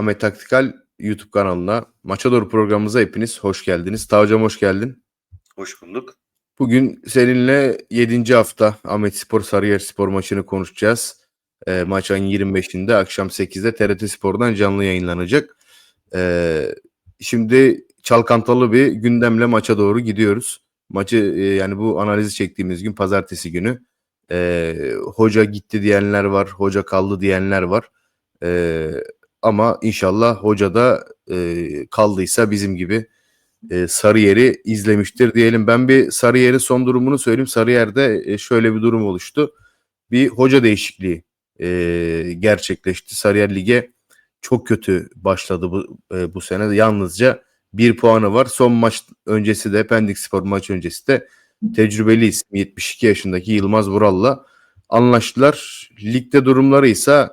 Ahmet Taktikal YouTube kanalına, Maça Doğru programımıza hepiniz hoş geldiniz. Ta hocam hoş geldin. Hoş bulduk. Bugün seninle 7. hafta Ahmet Spor Sarıyer Spor maçını konuşacağız. E, maç ayın 25'inde akşam 8'de TRT Spor'dan canlı yayınlanacak. E, şimdi çalkantalı bir gündemle maça doğru gidiyoruz. Maçı e, yani bu analizi çektiğimiz gün pazartesi günü. E, hoca gitti diyenler var, hoca kaldı diyenler var. E, ama inşallah hoca da e, kaldıysa bizim gibi e, Sarıyer'i izlemiştir diyelim. Ben bir Sarıyer'in son durumunu söyleyeyim. Sarıyer'de e, şöyle bir durum oluştu. Bir hoca değişikliği e, gerçekleşti. Sarıyer Lig'e çok kötü başladı bu, e, bu sene. Yalnızca bir puanı var. Son maç öncesi de Pendik Spor maç öncesi de tecrübeli isim 72 yaşındaki Yılmaz Vural'la anlaştılar. Ligde durumları ise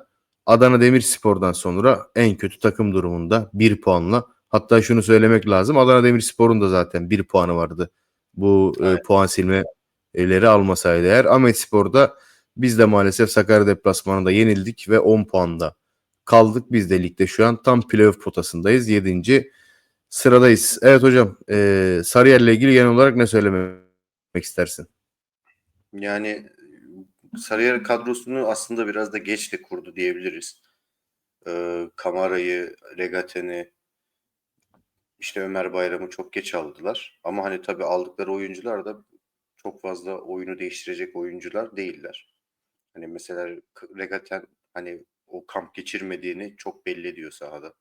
Adana Demirspor'dan sonra en kötü takım durumunda bir puanla. Hatta şunu söylemek lazım. Adana Demirspor'un da zaten bir puanı vardı. Bu evet. e, puan silmeleri almasaydı eğer. Ahmet Spor'da biz de maalesef Sakarya deplasmanında yenildik ve 10 puanda kaldık. Biz de ligde şu an tam playoff potasındayız. 7. sıradayız. Evet hocam e, Sarıyer'le ilgili genel olarak ne söylemek istersin? Yani Sarıyer kadrosunu aslında biraz da geç de kurdu diyebiliriz. Ee, Kamara'yı, Regaten'i, işte Ömer Bayram'ı çok geç aldılar. Ama hani tabii aldıkları oyuncular da çok fazla oyunu değiştirecek oyuncular değiller. Hani mesela Regaten hani o kamp geçirmediğini çok belli ediyor sahada.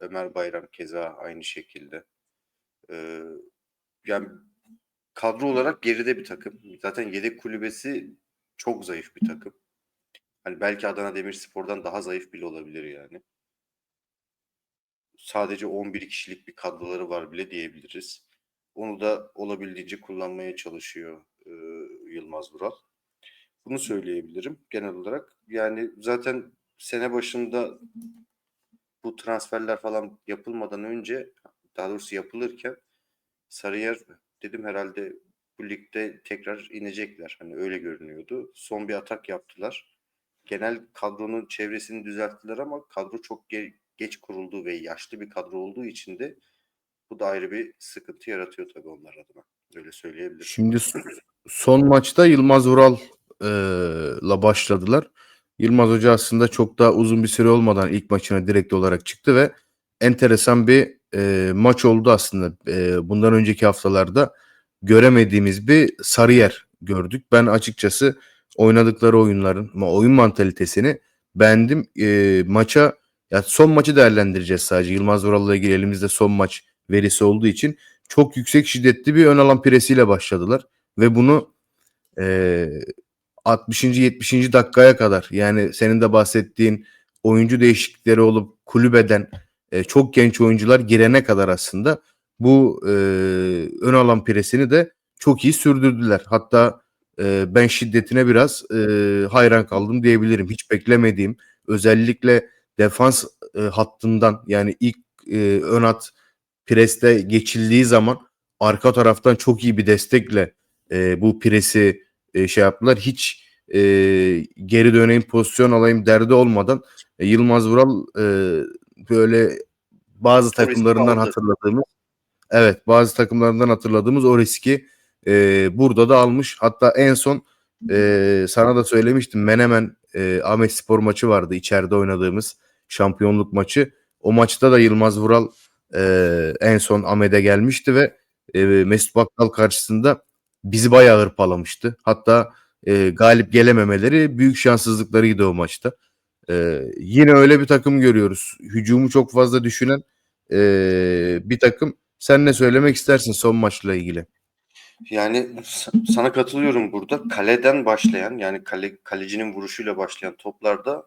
Ömer Bayram keza aynı şekilde. Ee, yani kadro olarak geride bir takım. Zaten yedek kulübesi çok zayıf bir takım. Hani belki Adana Demirspor'dan daha zayıf bile olabilir yani. Sadece 11 kişilik bir kadroları var bile diyebiliriz. Onu da olabildiğince kullanmaya çalışıyor e, Yılmaz Vural. Bunu söyleyebilirim genel olarak. Yani zaten sene başında bu transferler falan yapılmadan önce daha doğrusu yapılırken Sarıyer dedim herhalde bu ligde tekrar inecekler. Hani öyle görünüyordu. Son bir atak yaptılar. Genel kadronun çevresini düzelttiler ama kadro çok ge- geç kuruldu ve yaşlı bir kadro olduğu için de bu da ayrı bir sıkıntı yaratıyor tabii onlar adına. Öyle söyleyebilirim. Şimdi son maçta Yılmaz Vural'la başladılar. Yılmaz Hoca aslında çok daha uzun bir süre olmadan ilk maçına direkt olarak çıktı ve enteresan bir e, maç oldu aslında. E, bundan önceki haftalarda göremediğimiz bir Sarıyer gördük. Ben açıkçası oynadıkları oyunların, oyun mantalitesini beğendim. E, maça ya son maçı değerlendireceğiz sadece. Yılmaz Vural'la ilgili elimizde son maç verisi olduğu için çok yüksek şiddetli bir ön alan presiyle başladılar ve bunu e, 60. 70. dakikaya kadar yani senin de bahsettiğin oyuncu değişiklikleri olup kulübeden e, çok genç oyuncular girene kadar aslında bu e, ön alan presini de çok iyi sürdürdüler. Hatta e, ben şiddetine biraz e, hayran kaldım diyebilirim. Hiç beklemediğim özellikle defans e, hattından yani ilk e, ön at preste geçildiği zaman arka taraftan çok iyi bir destekle e, bu presi e, şey yaptılar. Hiç e, geri döneyim pozisyon alayım derdi olmadan e, Yılmaz Vural e, böyle bazı takımlarından hatırladığımız Evet bazı takımlarından hatırladığımız o riski e, burada da almış. Hatta en son e, sana da söylemiştim Menemen e, Ahmet Spor maçı vardı içeride oynadığımız şampiyonluk maçı. O maçta da Yılmaz Vural e, en son Ahmet'e gelmişti ve e, Mesut Bakkal karşısında bizi bayağı hırpalamıştı. Hatta e, galip gelememeleri büyük şanssızlıklarıydı o maçta. E, yine öyle bir takım görüyoruz. Hücumu çok fazla düşünen e, bir takım sen ne söylemek istersin son maçla ilgili? Yani sana katılıyorum burada. Kaleden başlayan yani kale, kalecinin vuruşuyla başlayan toplarda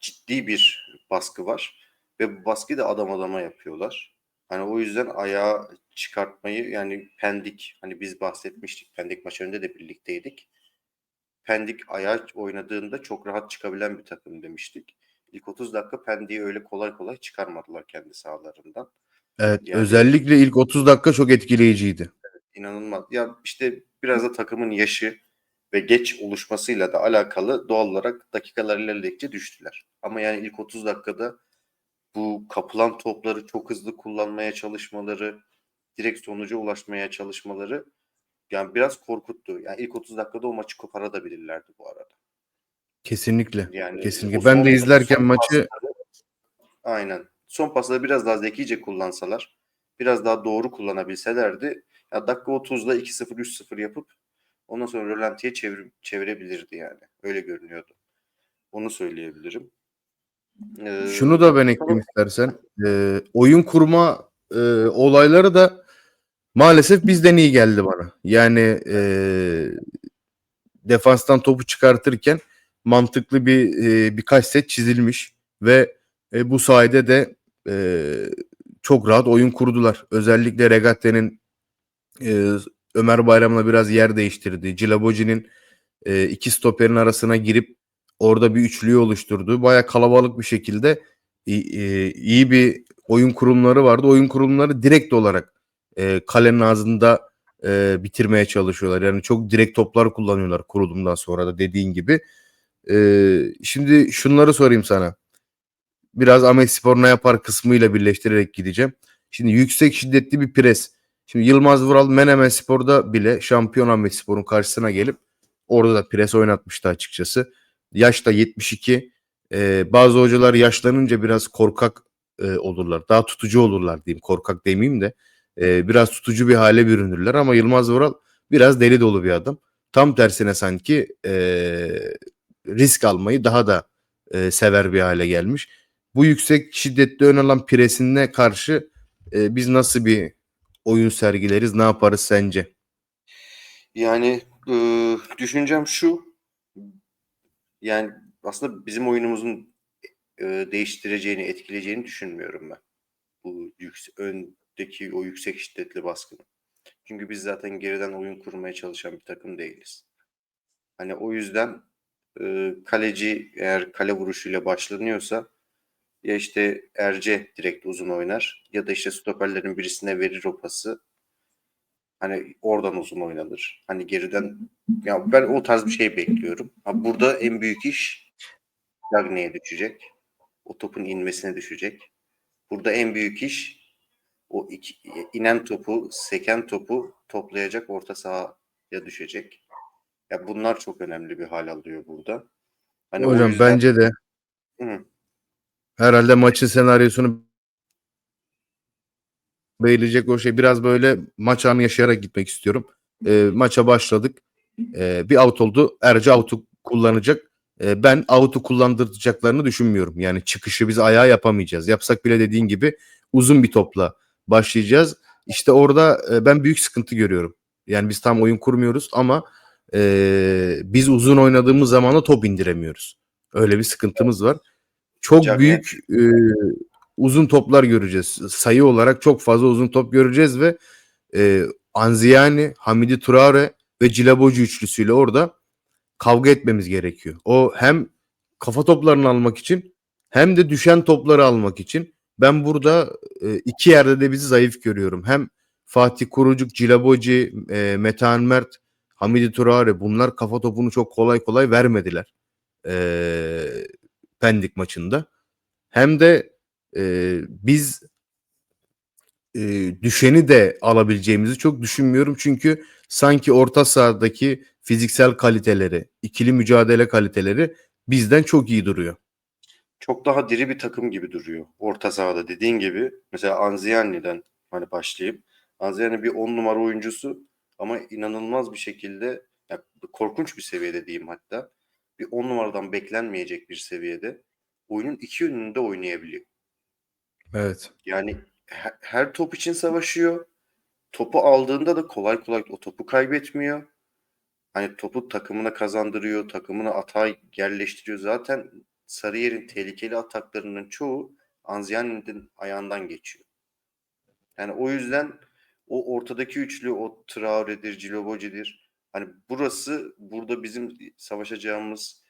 ciddi bir baskı var. Ve bu baskıyı da adam adama yapıyorlar. Hani o yüzden ayağa çıkartmayı yani Pendik hani biz bahsetmiştik. Pendik maç önünde de birlikteydik. Pendik ayağa oynadığında çok rahat çıkabilen bir takım demiştik. İlk 30 dakika Pendik'i öyle kolay kolay çıkarmadılar kendi sahalarından. Evet yani, özellikle ilk 30 dakika çok etkileyiciydi. İnanılmaz. Ya işte biraz da takımın yaşı ve geç oluşmasıyla da alakalı doğal olarak dakikalar ilerledikçe düştüler. Ama yani ilk 30 dakikada bu kapılan topları çok hızlı kullanmaya çalışmaları, direkt sonuca ulaşmaya çalışmaları yani biraz korkuttu. Yani ilk 30 dakikada o maçı koparabilirlerdi bu arada. Kesinlikle. Yani Kesinlikle. Ben son- de izlerken son maçı pasları- aynen. Son pasları biraz daha zekice kullansalar, biraz daha doğru kullanabilselerdi ya dakika 30'da 2-0 3-0 yapıp ondan sonra rölantiye çevir, çevirebilirdi yani. Öyle görünüyordu. Onu söyleyebilirim. Ee, Şunu da ben ekleyeyim istersen. Ee, oyun kurma e, olayları da maalesef bizden iyi geldi bana. Yani e, defanstan topu çıkartırken mantıklı bir e, birkaç set çizilmiş ve e, bu sayede de e, çok rahat oyun kurdular. Özellikle Regatte'nin e, Ömer Bayram'la biraz yer değiştirdi. Cilaboji'nin e, iki stoperin arasına girip orada bir üçlüyü oluşturdu. Baya kalabalık bir şekilde i- e, iyi bir oyun kurumları vardı. Oyun kurumları direkt olarak e, kalenin ağzında e, bitirmeye çalışıyorlar. Yani çok direkt toplar kullanıyorlar kurulumdan sonra da dediğin gibi. E, şimdi şunları sorayım sana. Biraz Ahmet Spor ne yapar kısmıyla birleştirerek gideceğim. Şimdi yüksek şiddetli bir pres. Şimdi Yılmaz Vural Menemen Spor'da bile şampiyon Ahmet Spor'un karşısına gelip orada da pres oynatmıştı açıkçası. Yaş da 72. Ee, bazı hocalar yaşlanınca biraz korkak e, olurlar. Daha tutucu olurlar diyeyim. Korkak demeyeyim de. e, biraz tutucu bir hale bürünürler ama Yılmaz Vural biraz deli dolu bir adam. Tam tersine sanki e, risk almayı daha da e, sever bir hale gelmiş. Bu yüksek şiddetli ön alan presine karşı e, biz nasıl bir oyun sergileriz, ne yaparız sence? Yani e, düşüncem şu. Yani aslında bizim oyunumuzun e, değiştireceğini, etkileyeceğini düşünmüyorum ben. Bu yüksek, öndeki o yüksek şiddetli baskını. Çünkü biz zaten geriden oyun kurmaya çalışan bir takım değiliz. Hani o yüzden e, kaleci eğer kale vuruşuyla başlanıyorsa ya işte Erce direkt uzun oynar ya da işte stoperlerin birisine verir o pası. Hani oradan uzun oynanır. Hani geriden ya ben o tarz bir şey bekliyorum. Ha, burada en büyük iş Dagne'ye düşecek. O topun inmesine düşecek. Burada en büyük iş o iki, inen topu, seken topu toplayacak orta sahaya düşecek. Ya bunlar çok önemli bir hal alıyor burada. Hani Hocam yüzden- bence de Hı. Herhalde maçın senaryosunu belirleyecek o şey biraz böyle maç anı yaşayarak gitmek istiyorum. E, maça başladık. E, bir out oldu. Erce out'u kullanacak. E, ben out'u kullandıracaklarını düşünmüyorum. Yani çıkışı biz ayağa yapamayacağız. Yapsak bile dediğin gibi uzun bir topla başlayacağız. İşte orada e, ben büyük sıkıntı görüyorum. Yani biz tam oyun kurmuyoruz ama e, biz uzun oynadığımız zaman da top indiremiyoruz. Öyle bir sıkıntımız var. Çok Cagne- büyük e, uzun toplar göreceğiz. Sayı olarak çok fazla uzun top göreceğiz ve e, Anziyani, Hamidi Traore ve Cilabocu üçlüsüyle orada kavga etmemiz gerekiyor. O hem kafa toplarını almak için hem de düşen topları almak için ben burada e, iki yerde de bizi zayıf görüyorum. Hem Fatih Kurucuk, Cilaboci, e, Metehan Mert, Hamidi Traore bunlar kafa topunu çok kolay kolay vermediler. E, Pendik maçında. Hem de e, biz e, düşeni de alabileceğimizi çok düşünmüyorum. Çünkü sanki orta sahadaki fiziksel kaliteleri, ikili mücadele kaliteleri bizden çok iyi duruyor. çok daha diri bir takım gibi duruyor. Orta sahada dediğin gibi mesela Anziani'den hani başlayayım. Anziani bir 10 numara oyuncusu ama inanılmaz bir şekilde ya korkunç bir seviyede diyeyim hatta. Bir 10 numaradan beklenmeyecek bir seviyede oyunun iki yönünde oynayabiliyor. Evet. Yani her, her top için savaşıyor. Topu aldığında da kolay kolay o topu kaybetmiyor. Hani topu takımına kazandırıyor, takımına atağa yerleştiriyor. Zaten Sarıyer'in tehlikeli ataklarının çoğu Anziani'nin ayağından geçiyor. Yani o yüzden o ortadaki üçlü o Traore'dir, Ciloboce'dir. Hani burası burada bizim savaşacağımız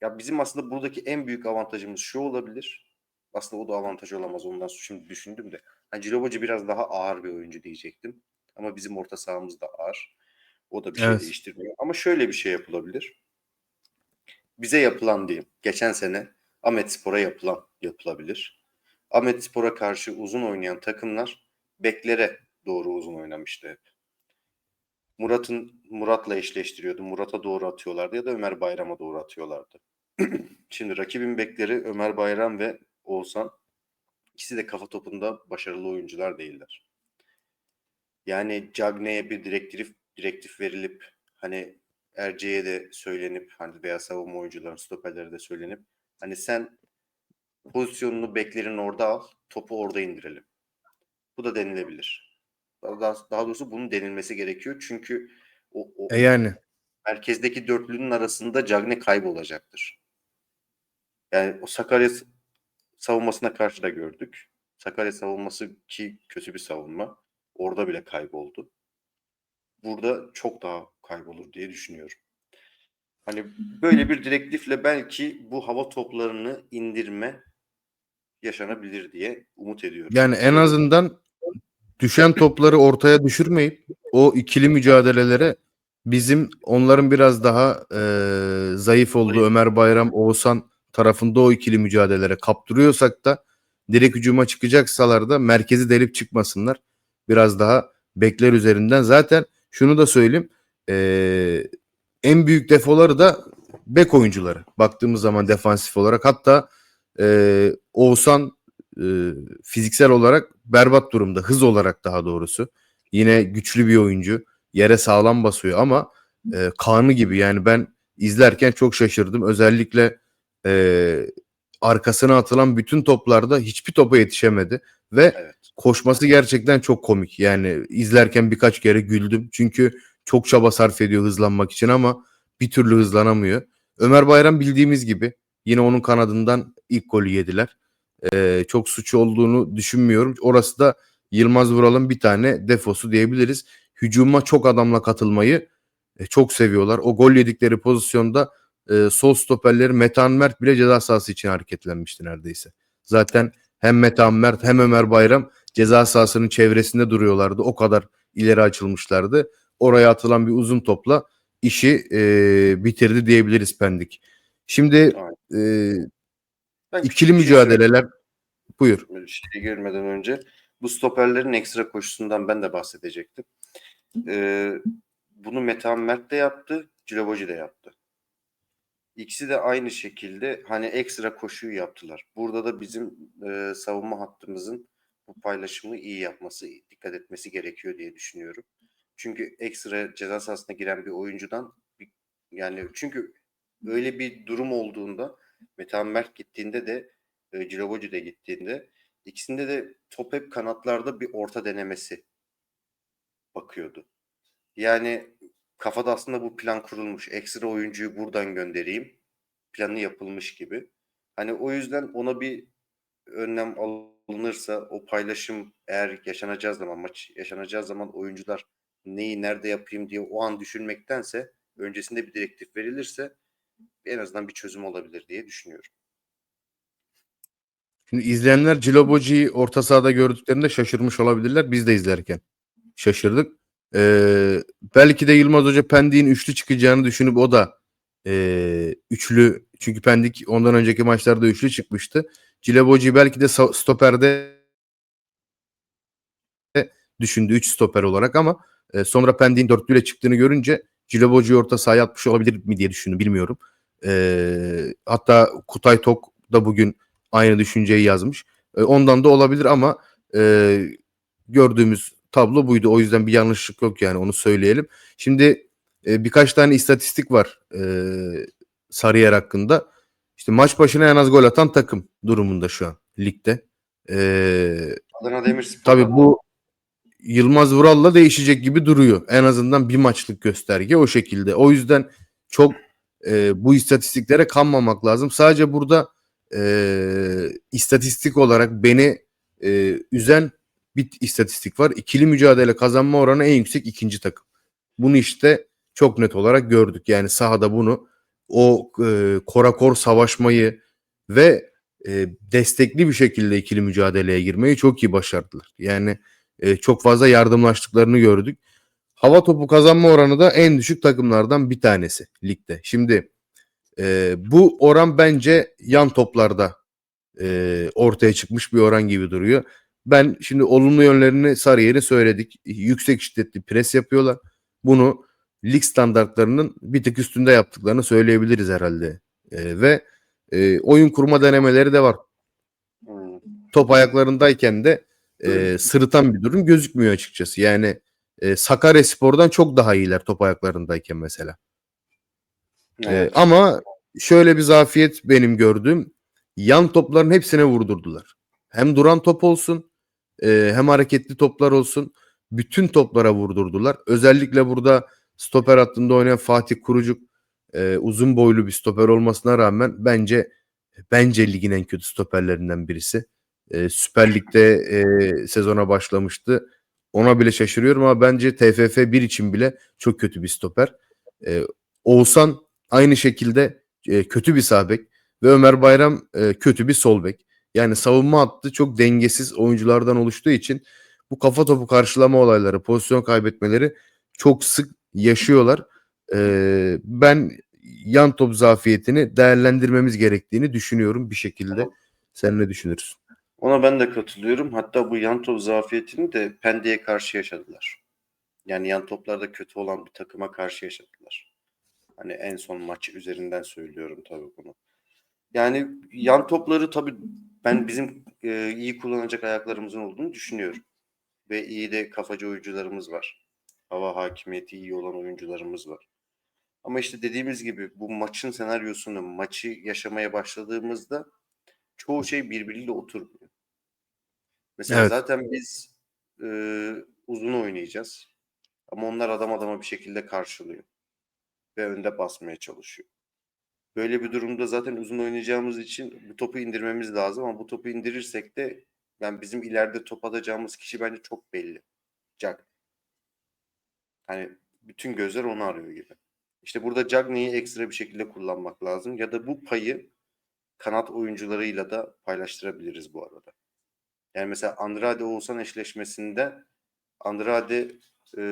ya bizim aslında buradaki en büyük avantajımız şu olabilir. Aslında o da avantaj olamaz ondan sonra şimdi düşündüm de. Hani Ciloboce biraz daha ağır bir oyuncu diyecektim. Ama bizim orta sahamız da ağır. O da bir şey Evet. değiştirmiyor. Ama şöyle bir şey yapılabilir. Bize yapılan diyeyim. Geçen sene Ahmet Spor'a yapılan yapılabilir. Ahmet Spor'a karşı uzun oynayan takımlar beklere doğru uzun oynamıştı hep. Murat'ın Murat'la eşleştiriyordu. Murat'a doğru atıyorlardı ya da Ömer Bayram'a doğru atıyorlardı. Şimdi rakibin bekleri Ömer Bayram ve Oğuzhan ikisi de kafa topunda başarılı oyuncular değiller. Yani Cagne'ye bir direktif direktif verilip hani Erce'ye de söylenip hani veya savunma oyuncuların stoperlere de söylenip hani sen pozisyonunu beklerin orada al, topu orada indirelim. Bu da denilebilir. Daha, daha doğrusu bunun denilmesi gerekiyor. Çünkü o, o E yani merkezdeki dörtlünün arasında Cagne kaybolacaktır. Yani o Sakarya savunmasına karşı da gördük. Sakarya savunması ki kötü bir savunma. Orada bile kayboldu. Burada çok daha kaybolur diye düşünüyorum. Hani böyle bir direktifle belki bu hava toplarını indirme yaşanabilir diye umut ediyorum. yani en azından düşen topları ortaya düşürmeyip o ikili mücadelelere bizim onların biraz daha e, zayıf olduğu Ömer Bayram, Oğuzhan tarafında o ikili mücadelelere kaptırıyorsak da direkt hücuma çıkacaksalar da merkezi delip çıkmasınlar. Biraz daha bekler üzerinden. Zaten şunu da söyleyeyim. e, en büyük defoları da bek oyuncuları. Baktığımız zaman defansif olarak hatta e, Oğuzhan e, fiziksel olarak berbat durumda. Hız olarak daha doğrusu. Yine güçlü bir oyuncu. Yere sağlam basıyor ama e, kanı gibi yani ben izlerken çok şaşırdım. Özellikle e, arkasına atılan bütün toplarda hiçbir topa yetişemedi ve Evet. koşması gerçekten çok komik. Yani izlerken birkaç kere güldüm. Çünkü çok çaba sarf ediyor hızlanmak için ama bir türlü hızlanamıyor. Ömer Bayram bildiğimiz gibi yine onun kanadından ilk golü yediler. Ee, çok suç olduğunu düşünmüyorum. Orası da Yılmaz Vural'ın bir tane defosu diyebiliriz. Hücuma çok adamla katılmayı e, çok seviyorlar. O gol yedikleri pozisyonda e, sol stoperleri Metehan Mert bile ceza sahası için hareketlenmişti neredeyse. Zaten hem Metehan Mert hem Ömer Bayram ceza sahasının çevresinde duruyorlardı. O kadar ileri açılmışlardı. Oraya atılan bir uzun topla işi e, bitirdi diyebiliriz Pendik. Şimdi e, ikili şey mücadeleler buyur. Şeye girmeden önce bu stoperlerin ekstra koşusundan ben de bahsedecektim. Ee, bunu Metehan Mert de yaptı, Ciloboji de yaptı. İkisi de aynı şekilde hani ekstra koşuyu yaptılar. Burada da bizim e, savunma hattımızın bu paylaşımı iyi yapması, dikkat etmesi gerekiyor diye düşünüyorum. Çünkü ekstra ceza sahasına giren bir oyuncudan bir, yani çünkü öyle bir durum olduğunda Metehan Mert gittiğinde de e, Ciloboji de gittiğinde ikisinde de top hep kanatlarda bir orta denemesi bakıyordu. Yani kafada aslında bu plan kurulmuş. Ekstra oyuncuyu buradan göndereyim. Planı yapılmış gibi. Hani o yüzden ona bir önlem alınırsa o paylaşım eğer yaşanacağı zaman maç yaşanacağı zaman oyuncular neyi nerede yapayım diye o an düşünmektense öncesinde bir direktif verilirse en azından bir çözüm olabilir diye düşünüyorum. Şimdi izleyenler Ciloboji'yi orta sahada gördüklerinde şaşırmış olabilirler. Biz de izlerken şaşırdık. Ee, belki de Yılmaz Hoca Pendik'in üçlü çıkacağını düşünüp o da ee, üçlü çünkü Pendik ondan önceki maçlarda üçlü çıkmıştı. Ciloboji'yi belki de stoperde düşündü 3 stoper olarak ama e, sonra Pendik'in dörtlüyle çıktığını görünce Ciloboji'yi orta sahaya atmış olabilir mi diye düşündüm bilmiyorum. Ee, hatta Kutay Tok da bugün aynı düşünceyi yazmış. E, ondan da olabilir ama e, gördüğümüz tablo buydu. O yüzden bir yanlışlık yok yani onu söyleyelim. Şimdi e, birkaç tane istatistik var e, Sarıyer hakkında. İşte maç başına en az gol atan takım durumunda şu an ligde. E, Adana Demirspor tabii bu Yılmaz Vural'la değişecek gibi duruyor. En azından bir maçlık gösterge o şekilde. O yüzden çok e, bu istatistiklere kanmamak lazım. Sadece burada e, istatistik olarak beni e, üzen bir istatistik var. İkili mücadele kazanma oranı en yüksek ikinci takım. Bunu işte çok net olarak gördük. Yani sahada bunu o e, korakor savaşmayı ve e, destekli bir şekilde ikili mücadeleye girmeyi çok iyi başardılar. Yani e, çok fazla yardımlaştıklarını gördük. Hava topu kazanma oranı da en düşük takımlardan bir tanesi ligde. Şimdi e, bu oran bence yan toplarda e, ortaya çıkmış bir oran gibi duruyor. Ben şimdi olumlu yönlerini Sarıyer'i söyledik. Yüksek şiddetli pres yapıyorlar. Bunu lig standartlarının bir tık üstünde yaptıklarını söyleyebiliriz herhalde. E, ve e, oyun kurma denemeleri de var. Hmm. Top ayaklarındayken de e, sırıtan bir durum gözükmüyor açıkçası. Yani e, Sakaryaspor'dan çok daha iyiler top ayaklarındayken mesela. E, Evet. ama şöyle bir zafiyet benim gördüğüm yan topların hepsine vurdurdular. Hem duran top olsun e, hem hareketli toplar olsun bütün toplara vurdurdular. Özellikle burada stoper hattında oynayan Fatih Kurucuk e, uzun boylu bir stoper olmasına rağmen bence bence ligin en kötü stoperlerinden birisi. E, Süper Lig'de e, sezona başlamıştı. Ona bile şaşırıyorum ama bence TFF 1 için bile çok kötü bir stoper. E, Oğuzhan aynı şekilde e, kötü bir sağ bek ve Ömer Bayram e, kötü bir sol bek. Yani savunma hattı çok dengesiz oyunculardan oluştuğu için bu kafa topu karşılama olayları, pozisyon kaybetmeleri çok sık yaşıyorlar. E, ben yan top zafiyetini değerlendirmemiz gerektiğini düşünüyorum bir şekilde. Sen ne düşünürsün? Ona ben de katılıyorum. Hatta bu yan top zafiyetini de Pendik'e karşı yaşadılar. Yani yan toplarda kötü olan bir takıma karşı yaşadılar. Hani en son maç üzerinden söylüyorum tabii bunu. Yani yan topları tabii ben bizim e, iyi kullanacak ayaklarımızın olduğunu düşünüyorum. Ve iyi de kafacı oyuncularımız var. Hava hakimiyeti iyi olan oyuncularımız var. Ama işte dediğimiz gibi bu maçın senaryosunu, maçı yaşamaya başladığımızda çoğu şey birbiriyle oturmuyor. Mesela Evet. zaten biz e, uzun oynayacağız. Ama onlar adam adama bir şekilde karşılıyor. Ve önde basmaya çalışıyor. Böyle bir durumda zaten uzun oynayacağımız için bu topu indirmemiz lazım ama bu topu indirirsek de yani bizim ileride top atacağımız kişi bence çok belli. Jack. Hani bütün gözler onu arıyor gibi. İşte burada Cagney'i ekstra bir şekilde kullanmak lazım. Ya da bu payı kanat oyuncularıyla da paylaştırabiliriz bu arada. Yani mesela Andrade Oğuzhan eşleşmesinde Andrade e,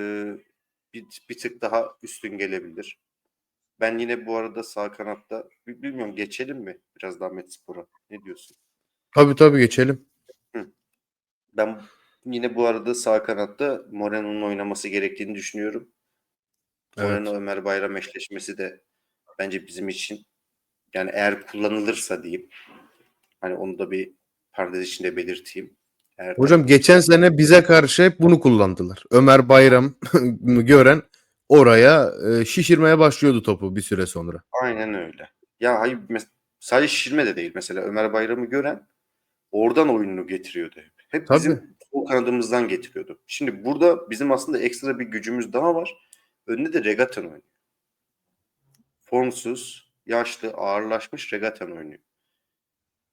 bir, bir tık daha üstün gelebilir. Ben yine bu arada sağ kanatta bi- bilmiyorum geçelim mi biraz daha Metspor'a? Ne diyorsun? Tabii tabii geçelim. Ben yine bu arada sağ kanatta Moreno'nun oynaması gerektiğini düşünüyorum. Evet. Moreno Ömer Bayram eşleşmesi de bence bizim için yani eğer kullanılırsa diyeyim hani onu da bir parantez içinde belirteyim. Eğer Hocam geçen sene bize karşı hep bunu kullandılar. Ömer Bayram gören oraya e, şişirmeye başlıyordu topu bir süre sonra. Aynen öyle. Ya hayır mes- sadece şişirme de değil. Mesela Ömer Bayram'ı gören oradan oyununu getiriyordu hep. Hep Tabii. bizim sol kanadımızdan getiriyordu. Şimdi burada bizim aslında ekstra bir gücümüz daha var. Önünde de Regatan oynuyor. Formsuz, yaşlı, ağırlaşmış Regatan oynuyor.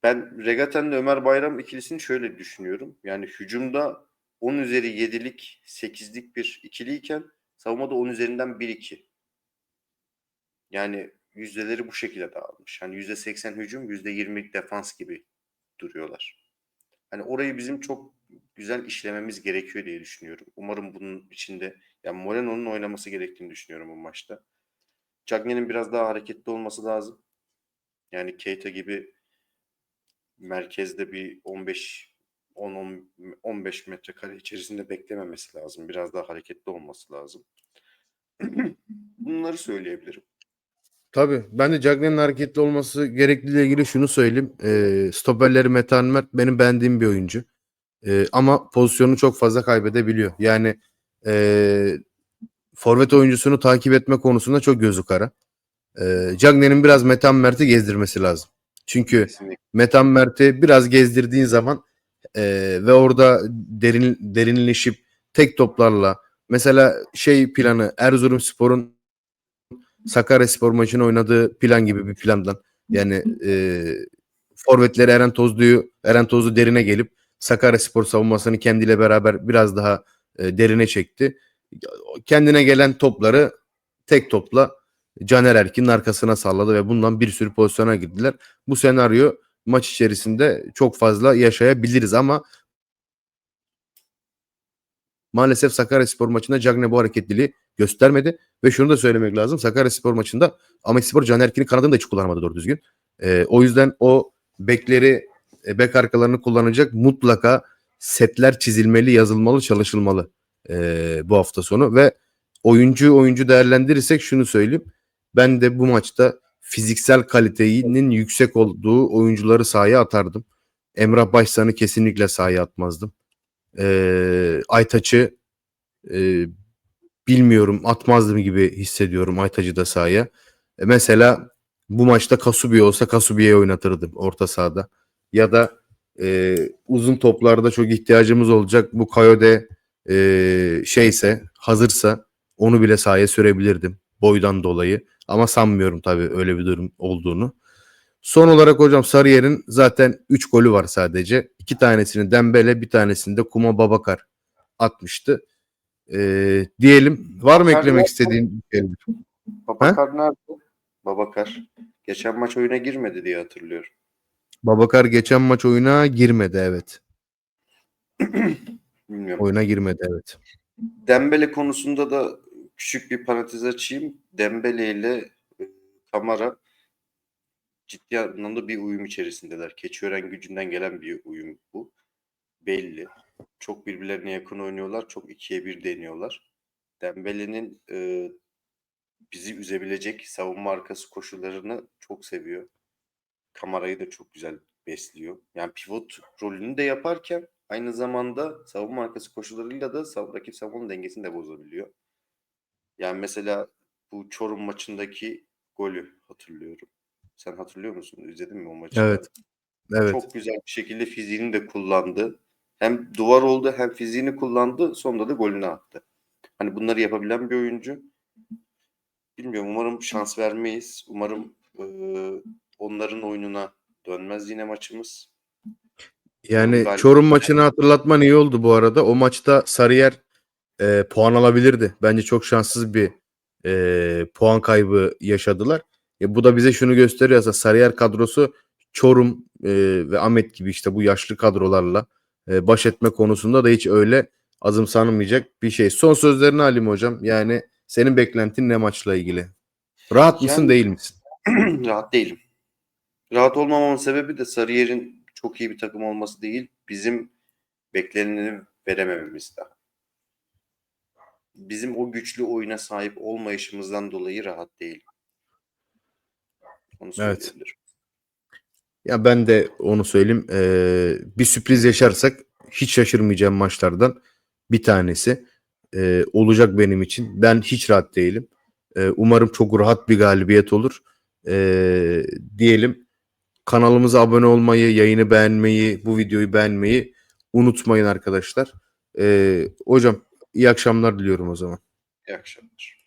Ben Regaten'le Ömer Bayram ikilisini şöyle düşünüyorum. Yani hücumda 10 üzeri 7'lik, 8'lik bir ikiliyken savunmada 10 üzerinden 1-2. Yani yüzdeleri bu şekilde dağılmış. Hani %80 hücum, %20 defans gibi duruyorlar. Hani orayı bizim çok güzel işlememiz gerekiyor diye düşünüyorum. Umarım bunun içinde yani Moreno'nun oynaması gerektiğini düşünüyorum bu maçta. Cagney'in biraz daha hareketli olması lazım. Yani Keita gibi merkezde bir 15 10 10 15 metrekare içerisinde beklememesi lazım. Biraz daha hareketli olması lazım. Bunları söyleyebilirim. Tabii. Ben de Cagney'in hareketli olması gerektiğiyle ilgili şunu söyleyeyim. E, stoperleri Metehan Mert benim beğendiğim bir oyuncu. E, ama pozisyonu çok fazla kaybedebiliyor. Yani e, forvet oyuncusunu takip etme konusunda çok gözü kara. E, Cagney'in biraz Metehan Mert'i gezdirmesi lazım. Çünkü Kesinlikle. Metan Mert'i biraz gezdirdiğin zaman e, ve orada derin derinleşip tek toplarla mesela şey planı Erzurumspor'un Sakaryaspor maçını oynadığı plan gibi bir plandan yani e, forvetleri Eren Tozlu'yu Eren Tozlu derine gelip Sakaryaspor savunmasını kendiyle beraber biraz daha e, derine çekti. Kendine gelen topları tek topla Caner Erkin'in arkasına salladı ve bundan bir sürü pozisyona girdiler. Bu senaryo maç içerisinde çok fazla yaşayabiliriz ama maalesef Sakaryaspor maçında Cagne bu hareketliliği göstermedi ve şunu da söylemek lazım. Sakaryaspor maçında Ahmetspor Caner Erkin'in kanadını da hiç kullanamadı doğru düzgün. Ee, o yüzden o bekleri e, bek arkalarını kullanacak mutlaka setler çizilmeli, yazılmalı, çalışılmalı e, bu hafta sonu ve oyuncu oyuncu değerlendirirsek şunu söyleyeyim. Ben de bu maçta fiziksel kalitenin yüksek olduğu oyuncuları sahaya atardım. Emrah Başsan'ı kesinlikle sahaya atmazdım. E, Aytaç'ı e, bilmiyorum atmazdım gibi hissediyorum Aytaç'ı da sahaya. E, mesela bu maçta Kasubi olsa Kasubi'ye oynatırdım orta sahada. Ya da e, uzun toplarda çok ihtiyacımız olacak. Bu Kayode e, şeyse hazırsa onu bile sahaya sürebilirdim boydan dolayı. Ama sanmıyorum tabii öyle bir durum olduğunu. Son olarak hocam Sarıyer'in zaten 3 golü var sadece. 2 tanesini Dembele bir tanesini de Kuma Babakar atmıştı. E, diyelim var mı Babakar eklemek nerede? istediğin bir şey? Babakar nerede? Babakar. Geçen maç oyuna girmedi diye hatırlıyorum. Babakar geçen maç oyuna girmedi evet. Bilmiyorum. Oyuna girmedi evet. Dembele konusunda da küçük bir parantez açayım. Dembele ile e, Kamara ciddi anlamda bir uyum içerisindeler. Keçiören gücünden gelen bir uyum bu. Belli. Çok birbirlerine yakın oynuyorlar. Çok ikiye bir deniyorlar. Dembele'nin e, bizi üzebilecek savunma arkası koşullarını çok seviyor. Kamara'yı da çok güzel besliyor. Yani pivot rolünü de yaparken aynı zamanda savunma arkası koşullarıyla da rakip savunma dengesini de bozabiliyor. Yani mesela bu Çorum maçındaki golü hatırlıyorum. Sen hatırlıyor musun? İzledin mi o maçı? Evet. Evet. Çok güzel bir şekilde fiziğini de kullandı. Hem duvar oldu hem fiziğini kullandı. Sonunda da golünü attı. Hani bunları yapabilen bir oyuncu. Bilmiyorum. Umarım şans vermeyiz. Umarım eee, onların oyununa dönmez yine maçımız. Yani Çorum maçını hatırlatman iyi oldu bu arada. O maçta Sarıyer e, puan alabilirdi. Bence çok şanssız bir e, puan kaybı yaşadılar. E, bu da bize şunu gösteriyor aslında Sarıyer kadrosu Çorum e, ve Ahmet gibi işte bu yaşlı kadrolarla e, baş etme konusunda da hiç öyle azımsanmayacak bir şey. Son sözlerini alayım hocam. Yani senin beklentin ne maçla ilgili? Rahat mısın Yani- değil misin? Rahat değilim. Rahat olmamamın sebebi de Sarıyer'in çok iyi bir takım olması değil. Bizim bekleneni veremememiz daha. Bizim o güçlü oyuna sahip olmayışımızdan dolayı rahat değilim. Onu Evet. Ya ben de onu söyleyeyim. Ee, bir sürpriz yaşarsak hiç şaşırmayacağım maçlardan bir tanesi ee, olacak benim için. Ben hiç rahat değilim. Ee, umarım çok rahat bir galibiyet olur. Ee, diyelim kanalımıza abone olmayı, yayını beğenmeyi, bu videoyu beğenmeyi unutmayın arkadaşlar. Ee, hocam iyi akşamlar diliyorum o zaman. İyi akşamlar.